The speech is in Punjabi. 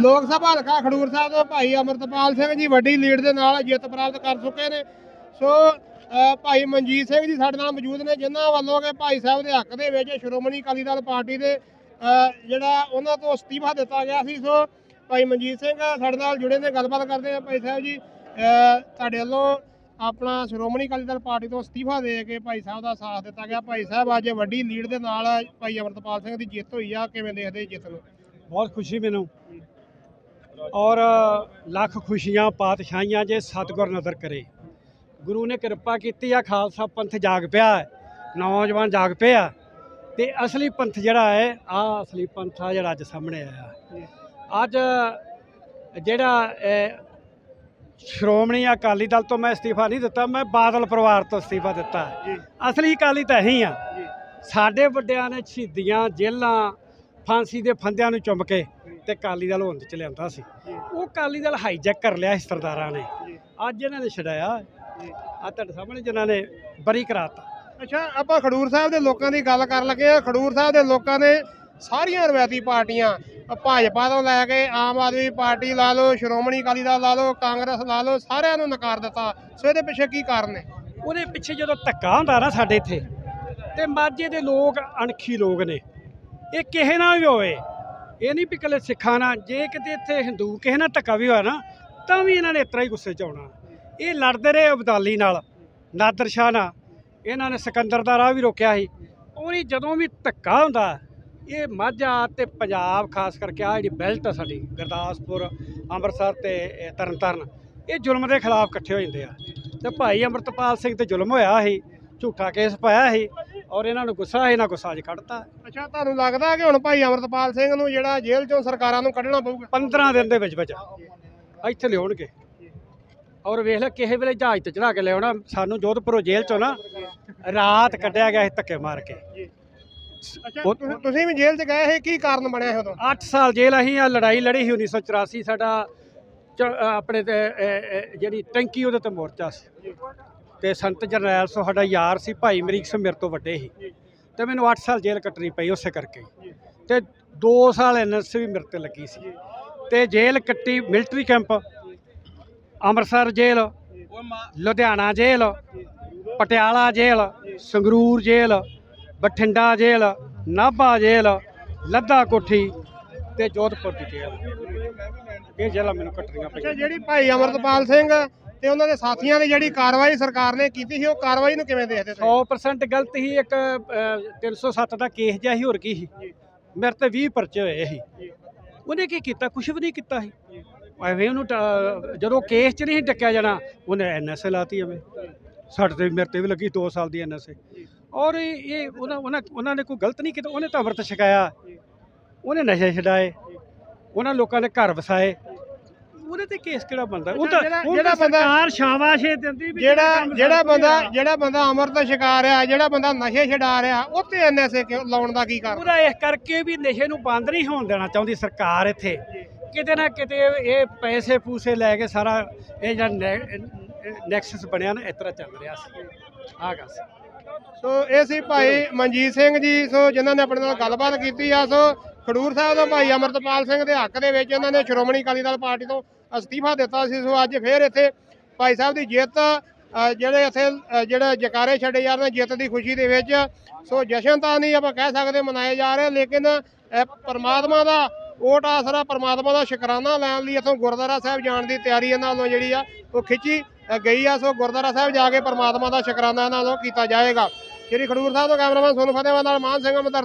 ਲੋਕ ਸਭਾ ਹਲਕਾ ਖਡੂਰ ਸਾਹਿਬ ਤੋਂ ਭਾਈ ਅਮਰਤਪਾਲ ਸਿੰਘ ਜੀ ਵੱਡੀ ਲੀਡ ਦੇ ਨਾਲ ਜਿੱਤ ਪ੍ਰਾਪਤ ਕਰ ਚੁੱਕੇ ਨੇ। ਸੋ ਭਾਈ ਮਨਜੀਤ ਸਿੰਘ ਜੀ ਸਾਡੇ ਨਾਲ ਮੌਜੂਦ ਨੇ, ਜਿਨ੍ਹਾਂ ਵੱਲੋਂ ਕਿ ਭਾਈ ਸਾਹਿਬ ਦੇ ਹੱਕ ਦੇ ਵਿੱਚ ਸ਼੍ਰੋਮਣੀ ਅਕਾਲੀ ਦਲ ਪਾਰਟੀ ਦੇ ਜਿਹੜਾ ਉਹਨਾਂ ਤੋਂ ਅਸਤੀਫਾ ਦਿੱਤਾ ਗਿਆ ਸੀ। ਸੋ, ਭਾਈ ਮਨਜੀਤ ਸਿੰਘ ਸਾਡੇ ਨਾਲ ਜੁੜੇ ਨੇ, ਗੱਲਬਾਤ ਕਰਦੇ ਆ ਭਾਈ ਸਾਹਿਬ ਜੀ। ਤੁਹਾਡੇ ਵੱਲੋਂ ਆਪਣਾ ਸ਼੍ਰੋਮਣੀ ਅਕਾਲੀ ਦਲ ਪਾਰਟੀ ਤੋਂ ਅਸਤੀਫਾ ਦੇ ਕੇ ਭਾਈ ਸਾਹਿਬ ਦਾ ਸਾਥ ਦਿੱਤਾ ਗਿਆ। ਭਾਈ ਸਾਹਿਬ, ਅੱਜ ਵੱਡੀ ਲੀਡ ਦੇ ਨਾਲ ਭਾਈ ਅਮਰਤਪਾਲ ਸਿੰਘ ਦੀ ਜਿੱਤ ਹੋਈ ਆ। ਕਿਵੇਂ ਦੇਖਦੇ ਜਿੱਤ ਨੂੰ? ਬਹੁਤ ਖੁਸ਼ੀ ਮੈਨੂੰ। ਔਰ ਲੱਖ ਖੁਸ਼ੀਆਂ ਪਾਤਸ਼ਾਹੀਆਂ ਜੇ ਸਤਿਗੁਰ ਨਜ਼ਰ ਕਰੇ। ਗੁਰੂ ਨੇ ਕਿਰਪਾ ਕੀਤੀ ਆ ਖਾਲਸਾ ਪੰਥ ਜਾਗ ਪਿਆ ਹੈ ਨੌਜਵਾਨ ਜਾਗ ਪਿਆ ਤੇ ਅਸਲੀ ਪੰਥ ਜਿਹੜਾ ਹੈ ਆ ਅਸਲੀ ਪੰਥ ਆ ਜਿਹੜਾ ਅੱਜ ਸਾਹਮਣੇ ਆਇਆ। ਅੱਜ ਜਿਹੜਾ ਸ਼੍ਰੋਮਣੀ ਅਕਾਲੀ ਦਲ ਤੋਂ ਮੈਂ ਅਸਤੀਫਾ ਨਹੀਂ ਦਿੱਤਾ ਮੈਂ ਬਾਦਲ ਪਰਿਵਾਰ ਤੋਂ ਅਸਤੀਫਾ ਦਿੱਤਾ। ਹੈ। ਅਸਲੀ ਅਕਾਲੀ ਤਾਂ ਇਹੀ ਆ। ਸਾਡੇ ਵੱਡਿਆਂ ਨੇ ਸ਼ਹੀਦੀਆਂ ਜੇਲਾਂ ਫਾਂਸੀ ਦੇ ਫੰਦਿਆਂ ਨੂੰ ਚੁੰਮ ਕੇ ਤੇ ਅਕਾਲੀ ਦਲ ਹੋਂਦ ਚ ਲਿਆਂਦਾ ਸੀ। ਉਹ ਅਕਾਲੀ ਦਲ ਹਾਈਜੈਕ ਕਰ ਲਿਆ ਸੀ ਸਰਦਾਰਾਂ ਨੇ। ਅੱਜ ਇਹਨਾਂ ਨੇ ਛਡਾਇਆ। ਆ ਤੁਹਾਡੇ ਸਾਹਮਣੇ ਜਿਨ੍ਹਾਂ ਨੇ ਬਰੀ ਕਰਾਤਾ। ਅੱਛਾ ਆਪਾਂ ਖਡੂਰ ਸਾਹਿਬ ਦੇ ਲੋਕਾਂ ਦੀ ਗੱਲ ਕਰਨ ਲੱਗੇ ਆ ਖਡੂਰ ਸਾਹਿਬ ਦੇ ਲੋਕਾਂ ਨੇ ਸਾਰੀਆਂ ਰਵਾਇਤੀ ਪਾਰਟੀਆਂ ਭਾਜਪਾ ਤੋਂ ਲੈ ਕੇ ਆਮ ਆਦਮੀ ਪਾਰਟੀ ਲਾ ਲਓ ਸ਼੍ਰੋਮਣੀ ਅਕਾਲੀ ਦਲ ਲਾ ਲਓ ਕਾਂਗਰਸ ਲਾ ਲਓ ਸਾਰਿਆਂ ਨੂੰ ਨਕਾਰ ਦਿੱਤਾ। ਸੋ ਇਹਦੇ ਪਿੱਛੇ ਕੀ ਕਾਰਨ ਹੈ ਉਹਦੇ ਪਿੱਛੇ ਜਦੋਂ ਧੱਕਾ ਹੁੰਦਾ ਨਾ ਸਾਡੇ ਇੱਥੇ ਤੇ ਮਾਝੇ ਦੇ ਲੋਕ ਅਣਖੀ ਲੋਕ ਨੇ। ਇਹ ਕਿਸੇ ਨਾਲ ਵੀ ਹੋਵੇ ਇਹ ਨਹੀਂ ਵੀ ਇਕੱਲੇ ਸਿੱਖਾਂ ਨਾਲ, ਜੇ ਕਿਤੇ ਇੱਥੇ ਹਿੰਦੂ ਕਿਸੇ ਨਾਲ ਧੱਕਾ ਵੀ ਹੋਇਆ ਨਾ, ਤਾਂ ਵੀ ਇਹਨਾਂ ਨੇ ਇਤਰਾ ਹੀ ਗੁੱਸੇ 'ਚ ਆਉਣਾ। ਇਹ ਲੜਦੇ ਰਹੇ ਅਬਦਾਲੀ ਨਾਲ, ਨਾਦਰ ਸ਼ਾਹ ਨਾਲ। ਇਹਨਾਂ ਨੇ ਸਿਕੰਦਰ ਦਾ ਰਾਹ ਵੀ ਰੋਕਿਆ ਸੀ। ਉਹਨੀ ਜਦੋਂ ਵੀ ਧੱਕਾ ਹੁੰਦਾ, ਇਹ ਮਾਝਾ ਤੇ ਪੰਜਾਬ ਖਾਸ ਕਰਕੇ ਆ ਜਿਹੜੀ ਬੈਲਟ ਆ ਸਾਡੀ, ਗੁਰਦਾਸਪੁਰ, ਅੰਮ੍ਰਿਤਸਰ ਤੇ ਤਰਨਤਾਰਨ, ਇਹ ਜ਼ੁਲਮ ਦੇ ਖਿਲਾਫ ਇਕੱਠੇ ਹੋ ਜਾਂਦੇ ਆ। ਤੇ ਭਾਈ ਅੰਮ੍ਰਿਤਪਾਲ ਸਿੰਘ ਤੇ ਜ਼ੁਲਮ ਹੋਇਆ ਸੀ, ਝੂਠਾ ਕੇਸ ਪਾਇਆ ਸੀ। ਔਰ ਇਹਨਾਂ ਨੂੰ ਗੁੱਸਾ ਇਹਨਾਂ ਗੁੱਸਾ 'ਚ ਕੱਢਤਾ। ਅੱਛਾ ਤੁਹਾਨੂੰ ਲੱਗਦਾ ਕਿ ਹੁਣ ਭਾਈ ਅਮਰਤਪਾਲ ਸਿੰਘ ਨੂੰ ਜਿਹੜਾ ਜੇਲ੍ਹ ਚੋਂ ਸਰਕਾਰਾਂ ਨੂੰ ਕੱਢਣਾ ਪਊਗਾ? 15 ਦਿਨ ਦੇ ਵਿੱਚ ਵਿੱਚ। ਇੱਥੇ ਲਿਆਉਣਗੇ। ਔਰ ਵੇਖ ਲੈ ਕਿਸੇ ਵੇਲੇ ਜਹਾਜ਼ ਤੇ ਚੜਾ ਕੇ ਲਿਆਉਣਾ। ਸਾਨੂੰ ਜੋਧਪੁਰੋਂ ਜੇਲ੍ਹ ਚੋਂ ਨਾ ਰਾਤ ਕੱਢਿਆ ਗਿਆ ਸੀ ਧੱਕੇ ਮਾਰ ਕੇ। ਅੱਛਾ ਤੁਸੀਂ ਵੀ ਜੇਲ੍ਹ 'ਚ ਗਏ ਸੀ? ਕੀ ਕਾਰਨ ਬਣਿਆ ਸੀ ਉਦੋਂ? 8 ਸਾਲ ਜੇਲ੍ਹ ਅਸੀਂ ਆ ਲੜਾਈ ਲੜੀ ਸੀ 1984 ਸਾਡਾ ਆਪਣੇ ਤੇ ਜਿਹੜੀ ਟੈਂਕੀ ਉਹਦੇ ਤੇ ਮੋਰਚਾ ਸੀ। ਤੇ ਸੰਤ ਜਰਨੈਲ ਸੋ ਸਾਡਾ ਯਾਰ ਸੀ, ਭਾਈ ਮਰੀਕ ਸਿੰਘ ਮੇਰੇ ਤੋਂ ਵੱਡੇ ਸੀ। ਤੇ ਮੈਨੂੰ 8 ਸਾਲ ਜੇਲ੍ਹ ਕੱਟਣੀ ਪਈ ਉਸੇ ਕਰਕੇ। ਤੇ 2 ਸਾਲ ਐਨਐਸ ਵੀ ਮੇਰੇ ਤੇ ਲੱਗੀ ਸੀ। ਤੇ ਜੇਲ੍ਹ ਕੱਟੀ ਮਿਲਟਰੀ ਕੈਂਪ, ਅੰਮ੍ਰਿਤਸਰ ਜੇਲ੍ਹ, ਲੁਧਿਆਣਾ ਜੇਲ੍ਹ, ਪਟਿਆਲਾ ਜੇਲ੍ਹ, ਸੰਗਰੂਰ ਜੇਲ੍ਹ, ਬਠਿੰਡਾ ਜੇਲ੍ਹ, ਨਾਭਾ ਜੇਲ੍ਹ, ਲੱਦਾ ਕੋਠੀ ਤੇ ਜੋਧਪੁਰ ਦੀ ਜੇਲ੍ਹ। ਇਹ ਜੇਲ੍ਹਾਂ ਮੈਨੂੰ ਕੱਟਣੀਆਂ ਪਈਆਂ। ਜਿਹੜੀ ਭਾਈ ਅਮਰਤਪਾਲ ਸਿੰਘ ਤੇ ਉਹਨਾਂ ਦੇ ਸਾਥੀਆਂ ਦੀ ਜਿਹੜੀ ਕਾਰਵਾਈ ਸਰਕਾਰ ਨੇ ਕੀਤੀ ਸੀ ਉਹ ਕਾਰਵਾਈ ਨੂੰ ਕਿਵੇਂ ਦੇਖਦੇ ਤੁਸੀਂ? 100% ਗਲਤ ਹੀ ਇੱਕ ਅ, 307 ਦਾ ਕੇਸ ਜਿਹਾ ਸੀ ਹੋਰ ਕੀ ਸੀ। ਮੇਰੇ ਤੇ 20 ਪਰਚੇ ਹੋਏ ਸੀ। ਉਹਨੇ ਕੀ ਕੀਤਾ? ਕੁਛ ਵੀ ਨਹੀਂ ਕੀਤਾ ਸੀ। ਐਵੇਂ ਉਹਨੂੰ ਜਦੋਂ ਕੇਸ 'ਚ ਨਹੀਂ ਡੱਕਿਆ ਜਾਣਾ ਉਹਨੇ ਐਨਐਸਏ ਲਾਤੀ ਐਵੇਂ। ਸਾਡੇ ਤੇ ਮੇਰੇ ਤੇ ਵੀ ਲੱਗੀ 2 ਸਾਲ ਦੀ ਐਨਐਸਏ ਔਰ ਇਹ ਉਹਨਾਂ ਉਹਨਾਂ ਨੇ ਕੋਈ ਗਲਤ ਨਹੀਂ ਕੀਤਾ। ਉਹਨੇ ਤਾਂ ਅੰਮ੍ਰਿਤ ਛਕਾਇਆ। ਉਹਨੇ ਨਸ਼ੇ ਛਡਾਏ ਉਹਨਾਂ ਲੋਕਾਂ ਦੇ ਘਰ ਵਸਾਏ। ਉਹਦੇ ਤੇ ਕੇਸ ਕਿਹੜਾ ਬੰਦਾ ਉਹ ਤਾਂ ਜਿਹੜਾ- ਬੰਦਾ- ਸਰਕਾਰ ਸ਼ਾਬਾਸ਼ੇ ਦਿੰਦੀ ਵੀ ਜਿਹੜਾ ਜਿਹੜਾ ਬੰਦਾ। ਜਿਹੜਾ ਬੰਦਾ ਅਮਰਤ ਸ਼ਿਕਾਰ ਆ ਜਿਹੜਾ ਬੰਦਾ ਨਸ਼ੇ ਛਡਾ ਰਿਹਾ ਉਹ ਤੇ ਐਨਐਸਏ ਕਿਉਂ ਲਾਉਣ ਦਾ ਕੀ ਕਾਰਨ? ਉਹਦਾ ਇਸ ਕਰਕੇ ਵੀ ਨਸ਼ੇ ਨੂੰ ਬੰਦ ਨਹੀਂ ਹੋਣ ਦੇਣਾ ਚਾਹੁੰਦੀ ਸਰਕਾਰ ਇੱਥੇ। ਕਿਤੇ ਨਾ ਕਿਤੇ ਇਹ ਪੈਸੇ ਪੂਸੇ ਲੈ ਕੇ ਸਾਰਾ ਇਹ ਜਿਹੜਾ ਨੈਕਸਸ ਬਣਿਆ ਨਾ ਇਸ ਤਰ੍ਹਾਂ ਚੱਲ ਰਿਹਾ ਸੀ। ਆਹ ਗੱਲ ਸੋ ਇਹ ਸੀ ਭਾਈ ਮਨਜੀਤ ਸਿੰਘ ਜੀ ਸੋ ਜਿਨ੍ਹਾਂ ਨੇ ਆਪਣੇ ਨਾਲ ਗੱਲਬਾਤ ਕੀਤੀ ਆ ਸੋ ਖਡੂਰ ਸਾਹਿਬ ਦਾ ਭਾਈ ਅਮਰਤਪਾਲ ਸਿੰਘ ਦੇ ਹੱਕ ਦੇ ਵਿੱਚ ਇਹਨਾਂ ਨੇ ਸ਼੍ਰੋਮਣੀ ਅਕਾਲੀ ਦਲ ਪਾਰਟੀ ਤੋਂ ਅਸਤੀਫਾ ਦਿੱਤਾ ਸੀ। ਸੋ ਅੱਜ ਫੇਰ ਇੱਥੇ ਭਾਈ ਸਾਹਿਬ ਦੀ ਜਿੱਤ ਜਿਹੜੇ ਇੱਥੇ ਅ, ਜਿਹੜੇ ਜਕਾਰੇ ਛੱਡੇ ਜਾ ਰਹੇ ਨੇ ਜਿੱਤ ਦੀ ਖੁਸ਼ੀ ਦੇ ਵਿੱਚ। ਸੋ ਜਸ਼ਨ ਤਾਂ ਨਹੀਂ ਆਪਾਂ ਕਹਿ ਸਕਦੇ ਮਨਾਏ ਜਾ ਰਹੇ ਲੇਕਿਨ ਪਰਮਾਤਮਾ ਦਾ ਓਟ ਆਸਰਾ ਪਰਮਾਤਮਾ ਦਾ ਸ਼ੁਕਰਾਨਾ ਲੈਣ ਲਈ ਇੱਥੋਂ ਗੁਰਦੁਆਰਾ ਸਾਹਿਬ ਜਾਣ ਦੀ ਤਿਆਰੀ ਇਹਨਾਂ ਵੱਲੋਂ ਜਿਹੜੀ ਆ ਉਹ ਖਿੱਚੀ ਗਈ ਆ। ਸੋ ਗੁਰਦੁਆਰਾ ਸਾਹਿਬ ਜਾ ਕੇ ਪਰਮਾਤਮਾ ਦਾ ਸ਼ੁਕਰਾਨਾ ਇਹਨਾਂ ਵੱਲੋਂ ਕੀਤਾ ਜਾਏਗਾ। ਸ਼੍ਰੀ ਖਡੂਰ ਸਾਹਿਬ ਤੋਂ ਕੈਮਰਾਮੈਨ ਸੋਨੂੰ ਫਤਿਹਵਾਲ ਨਾਲ ਮਾਨ ਸਿੰਘ ਅਮਦਰ